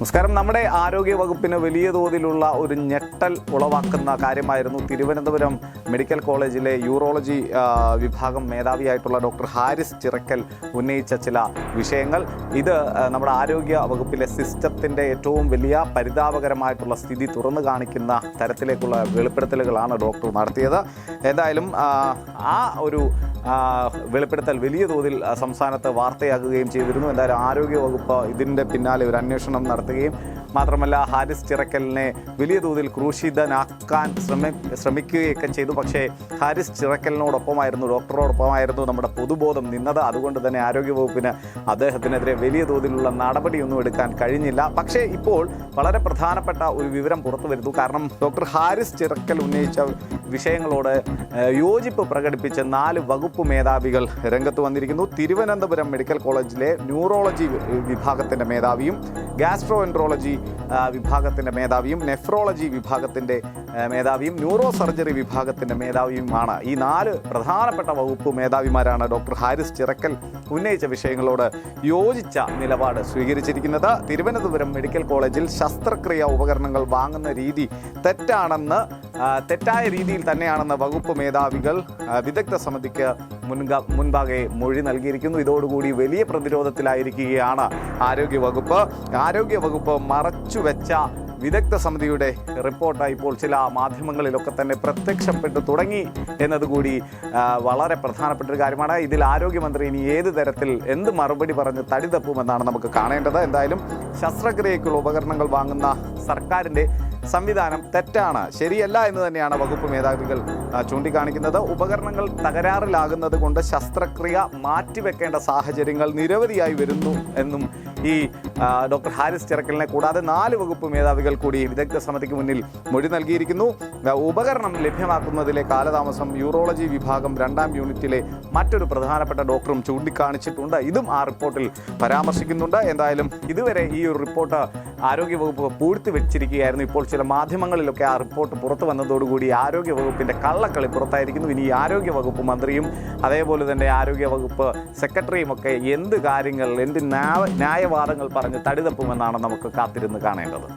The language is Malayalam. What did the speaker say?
നമസ്കാരം. നമ്മുടെ ആരോഗ്യ വകുപ്പിന് വലിയ തോതിലുള്ള ഒരു ഞെട്ടൽ ഉളവാക്കുന്ന കാര്യമായിരുന്നു തിരുവനന്തപുരം മെഡിക്കൽ കോളേജിലെ യൂറോളജി വിഭാഗം മേധാവിയായിട്ടുള്ള ഡോക്ടർ ഹാരിസ് ചിറക്കൽ ഉന്നയിച്ച ചില വിഷയങ്ങൾ. ഇത് നമ്മുടെ ആരോഗ്യ വകുപ്പിലെ സിസ്റ്റത്തിന്റെ ഏറ്റവും വലിയ പരിതാപകരമായിട്ടുള്ള സ്ഥിതി തുറന്നു കാണിക്കുന്ന തരത്തിലേക്കുള്ള വെളിപ്പെടുത്തലുകളാണ് ഡോക്ടർ നടത്തിയത്. എന്തായാലും ആ, ഒരു വെളിപ്പെടുത്തൽ വലിയ തോതിൽ സംസ്ഥാനത്ത് വാർത്തയാക്കുകയും ചെയ്തിരുന്നു. എന്തായാലും ആരോഗ്യ വകുപ്പ് ഇതിന്റെ പിന്നാലെ ഒരു അന്വേഷണം നടത്തുകയും മാത്രമല്ല ഹാരിസ് ചിറക്കലിനെ വലിയ തോതിൽ ക്രൂശിതനാക്കാൻ ശ്രമി ശ്രമിക്കുകയൊക്കെ ചെയ്തു. പക്ഷേ ഹാരിസ് ചിറക്കലിനോടൊപ്പമായിരുന്നു ഡോക്ടറോടൊപ്പമായിരുന്നു നമ്മുടെ പൊതുബോധം നിന്നത്. അതുകൊണ്ട് തന്നെ ആരോഗ്യവകുപ്പിന് അദ്ദേഹത്തിനെതിരെ വലിയ തോതിലുള്ള നടപടിയൊന്നും എടുക്കാൻ കഴിഞ്ഞില്ല. പക്ഷേ ഇപ്പോൾ വളരെ പ്രധാനപ്പെട്ട ഒരു വിവരം പുറത്തു വരുന്നു. കാരണം ഡോക്ടർ ഹാരിസ് ചിറക്കൽ ഉന്നയിച്ച വിഷയങ്ങളോട് യോജിപ്പ് പ്രകടിപ്പിച്ച് നാല് വകുപ്പ് മേധാവികൾ രംഗത്ത് വന്നിരിക്കുന്നു. തിരുവനന്തപുരം മെഡിക്കൽ കോളേജിലെ ന്യൂറോളജി വിഭാഗത്തിന്റെ മേധാവിയും ഗാസ്ട്രോ എൻട്രോളജി ആ, വിഭാഗത്തിന്റെ മേധാവിയും നെഫ്രോളജി വിഭാഗത്തിന്റെ മേധാവിയും ന്യൂറോ സർജറി വിഭാഗത്തിന്റെ മേധാവിയുമാണ്. ഈ നാല് പ്രധാനപ്പെട്ട വകുപ്പ് മേധാവിമാരാണ് ഡോക്ടർ ഹാരിസ് ചിറക്കൽ ഉന്നയിച്ച വിഷയങ്ങളോട് യോജിച്ച നിലപാട് സ്വീകരിച്ചിരിക്കുന്നത്. തിരുവനന്തപുരം മെഡിക്കൽ കോളേജിൽ ശസ്ത്രക്രിയ ഉപകരണങ്ങൾ വാങ്ങുന്ന രീതി തെറ്റാണെന്ന് തെറ്റായ രീതിയിൽ തന്നെയാണെന്ന് വകുപ്പ് മേധാവികൾ വിദഗ്ധ സമിതിക്ക് മുൻക മുൻപാകെ മൊഴി നൽകിയിരിക്കുന്നു. ഇതോടുകൂടി വലിയ പ്രതിരോധത്തിലായിരിക്കുകയാണ് ആരോഗ്യവകുപ്പ്. ആരോഗ്യവകുപ്പ് ആരോഗ്യ വകുപ്പ് മറച്ചുവെച്ച വിദഗ്ധ സമിതിയുടെ റിപ്പോർട്ട് ഇപ്പോൾ ചില മാധ്യമങ്ങളിലൊക്കെ തന്നെ പ്രത്യക്ഷപ്പെട്ടു തുടങ്ങി എന്നതുകൂടി വളരെ പ്രധാനപ്പെട്ട ഒരു കാര്യമാണ്. ഇതിൽ ആരോഗ്യമന്ത്രി ഇനി ഏത് തരത്തിൽ എന്ത് മറുപടി പറഞ്ഞ് തടിതപ്പുമെന്നാണ് നമുക്ക് കാണേണ്ടത്. എന്തായാലും ശസ്ത്രക്രിയയ്ക്കുള്ള ഉപകരണങ്ങൾ വാങ്ങുന്ന സർക്കാരിന്റെ സംവിധാനം തെറ്റാണ് ശരിയല്ല എന്ന് തന്നെയാണ് വകുപ്പ് മേധാവികൾ ചൂണ്ടിക്കാണിക്കുന്നത്. ഉപകരണങ്ങൾ തകരാറിലാകുന്നത് കൊണ്ട് ശസ്ത്രക്രിയ മാറ്റിവെക്കേണ്ട സാഹചര്യങ്ങൾ നിരവധിയായി വരുന്നു എന്നും ഈ ഡോക്ടർ ഹാരിസ് ചിറക്കലിനെ കൂടാതെ നാല് വകുപ്പ് മേധാവികൾ കൂടി വിദഗ്ധ സമിതിക്ക് മുന്നിൽ മൊഴി നൽകിയിരിക്കുന്നു. ഉപകരണം ലഭ്യമാക്കുന്നതിലെ കാലതാമസം യൂറോളജി വിഭാഗം രണ്ടാം യൂണിറ്റിലെ മറ്റൊരു പ്രധാനപ്പെട്ട ഡോക്ടറും ചൂണ്ടിക്കാണിച്ചിട്ടുണ്ട്. ഇതും ആ റിപ്പോർട്ടിൽ പരാമർശിക്കുന്നുണ്ട്. എന്തായാലും ഇതുവരെ ഈ ഒരു റിപ്പോർട്ട് ആരോഗ്യവകുപ്പ് പൂഴ്ത്തി വെച്ചിരിക്കുകയായിരുന്നു. ഇപ്പോൾ ചില മാധ്യമങ്ങളിലൊക്കെ ആ റിപ്പോർട്ട് പുറത്തു വന്നതോടുകൂടി ആരോഗ്യ വകുപ്പിന്റെ കള്ളക്കളി പുറത്തായിരിക്കുന്നു. ഇനി ആരോഗ്യവകുപ്പ് ആരോഗ്യ വകുപ്പ് മന്ത്രിയും അതേപോലെ തന്നെ ആരോഗ്യവകുപ്പ് സെക്രട്ടറിയും ഒക്കെ എന്ത് കാര്യങ്ങൾ എന്ത് ന്യായ ന്യായവാദങ്ങൾ പറഞ്ഞ് തടിതപ്പുമെന്നാണ് നമുക്ക് കാത്തിരുന്ന് കാണേണ്ടത്.